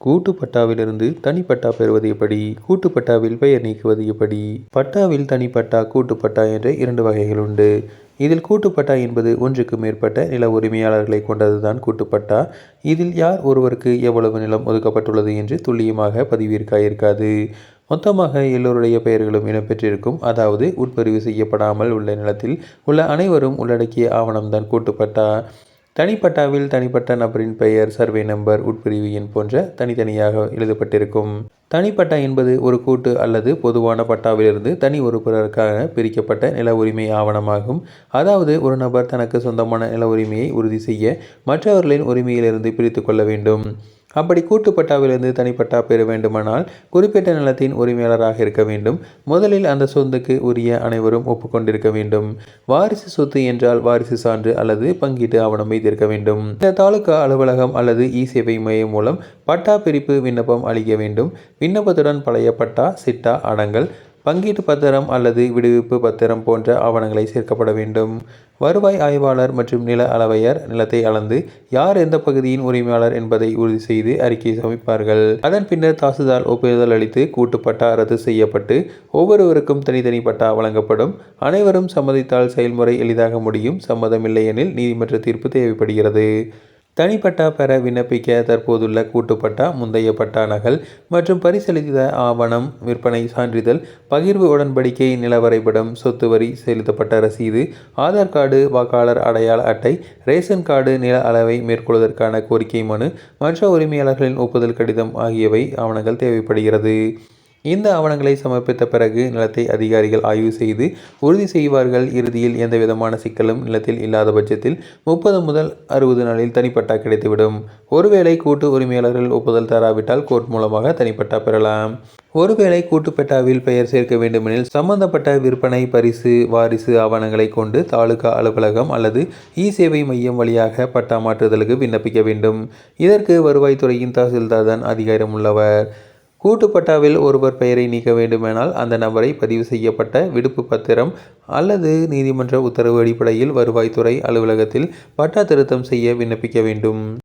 கூட்டு பட்டாவிலிருந்து தனி பட்டா பெறுவது எப்படி? கூட்டு பட்டாவில் பெயர் நீக்குவது எப்படி? பட்டாவில் தனி பட்டா கூட்டு பட்டா என்ற இரண்டு வகைகள் உண்டு. இதில் கூட்டுப்பட்டா என்பது ஒன்றுக்கு மேற்பட்ட நில உரிமையாளர்களை கொண்டதுதான் கூட்டுப்பட்டா. இதில் யார் ஒருவருக்கு எவ்வளவு நிலம் ஒதுக்கப்பட்டுள்ளது என்று துல்லியமாக பதிவிற்காயிருக்காது மொத்தமாக எல்லோருடைய பெயர்களும் இடம்பெற்றிருக்கும். அதாவது உட்பதிவு செய்யப்படாமல் உள்ள நிலத்தில் உள்ள அனைவரும் உள்ளடக்கிய ஆவணம்தான் கூட்டுப்பட்டா. தனிப்பட்டாவில் தனிப்பட்ட நபரின் பெயர் சர்வே நம்பர் உட்பிரிவு எண் போன்ற தனித்தனியாக எழுதப்பட்டிருக்கும். தனிப்பட்டா என்பது ஒரு கூட்டு அல்லது பொதுவான பட்டாவிலிருந்து தனி உறுப்பினருக்காக பிரிக்கப்பட்ட நில உரிமை ஆவணமாகும். அதாவது ஒரு நபர் தனக்கு சொந்தமான நில உரிமையை உறுதி செய்ய மற்றவர்களின் உரிமையிலிருந்து பிரித்து கொள்ள வேண்டும். அப்படி கூட்டுப்பட்டாவிலிருந்து தனிப்பட்டா பெற வேண்டுமானால் குறிப்பிட்ட நிலத்தின் உரிமையாளராக இருக்க வேண்டும். முதலில் அந்த சொத்துக்கு உரிய அனைவரும் ஒப்புக்கொண்டிருக்க வேண்டும். வாரிசு சொத்து என்றால் வாரிசு சான்று அல்லது பங்கீட்டு ஆவணம் வைத்திருக்க வேண்டும். இந்த தாலுகா அலுவலகம் அல்லது இ சேவை மையம் மூலம் பட்டா பிரிப்பு விண்ணப்பம் அளிக்க வேண்டும். விண்ணப்பத்துடன் பழைய பட்டா சிட்டா அடங்கல் பங்கீட்டு பத்திரம் அல்லது விடுவிப்பு பத்திரம் போன்ற ஆவணங்களை சேர்க்கப்பட வேண்டும். வருவாய் ஆய்வாளர் மற்றும் நில அளவையர் நிலத்தை அளந்து யார் எந்த பகுதியின் உரிமையாளர் என்பதை உறுதி செய்து அறிக்கை சமைப்பார்கள் அதன் பின்னர் தாசில்தார் ஒப்புதல் அளித்து கூட்டுப்பட்டா ரத்து செய்யப்பட்டு ஒவ்வொருவருக்கும் தனித்தனி பட்டா வழங்கப்படும். அனைவரும் சம்மதித்தால் செயல்முறை எளிதாக முடியும். சம்மதமில்லை எனில் நீதிமன்ற தீர்ப்பு தேவைப்படுகிறது. தனிப்பட்டா பெற விண்ணப்பிக்க தற்போதுள்ள கூட்டுப்பட்டா முந்தைய பட்டா நகல் மற்றும் பரிசீலித்த ஆவணம் விற்பனை சான்றிதழ் பகிர்வு உடன்படிக்கை நிலவரைபடம் சொத்து வரி செலுத்தப்பட்ட ரசீது ஆதார் கார்டு வாக்காளர் அடையாள அட்டை ரேஷன் கார்டு நில அளவை மேற்கொள்வதற்கான கோரிக்கை மனு மற்ற உரிமையாளர்களின் ஒப்புதல் கடிதம் ஆகியவை ஆவணங்கள் தேவைப்படுகிறது. இந்த ஆவணங்களை சமர்ப்பித்த பிறகு நிலத்தை அதிகாரிகள் ஆய்வு செய்து உறுதி செய்வார்கள். இறுதியில் எந்த விதமான சிக்கலும் நிலத்தில் இல்லாத பட்சத்தில் முப்பது முதல் அறுபது நாளில் தனிப்பட்டா கிடைத்துவிடும். ஒருவேளை கூட்டு உரிமையாளர்கள் ஒப்புதல் தராவிட்டால் கோர்ட் மூலமாக தனிப்பட்டா பெறலாம். ஒருவேளை கூட்டுப்பட்டாவில் பெயர் சேர்க்க வேண்டுமெனில் சம்பந்தப்பட்ட விற்பனை பரிசு வாரிசு ஆவணங்களை கொண்டு தாலுகா அலுவலகம் அல்லது இ சேவை மையம் வழியாக பட்டா மாற்றுதலுக்கு விண்ணப்பிக்க வேண்டும். இதற்கு வருவாய்த்துறையின் தாசில்தார் தான் அதிகாரம் உள்ளவர். கூட்டுப்பட்டாவில் ஒருவர் பெயரை நீக்க வேண்டுமானால் அந்த நபரை பதிவு செய்யப்பட்ட விடுப்பு பத்திரம் அல்லது நீதிமன்ற உத்தரவு அடிப்படையில் வருவாய்த்துறை அலுவலகத்தில் பட்டா திருத்தம் செய்ய விண்ணப்பிக்க வேண்டும்.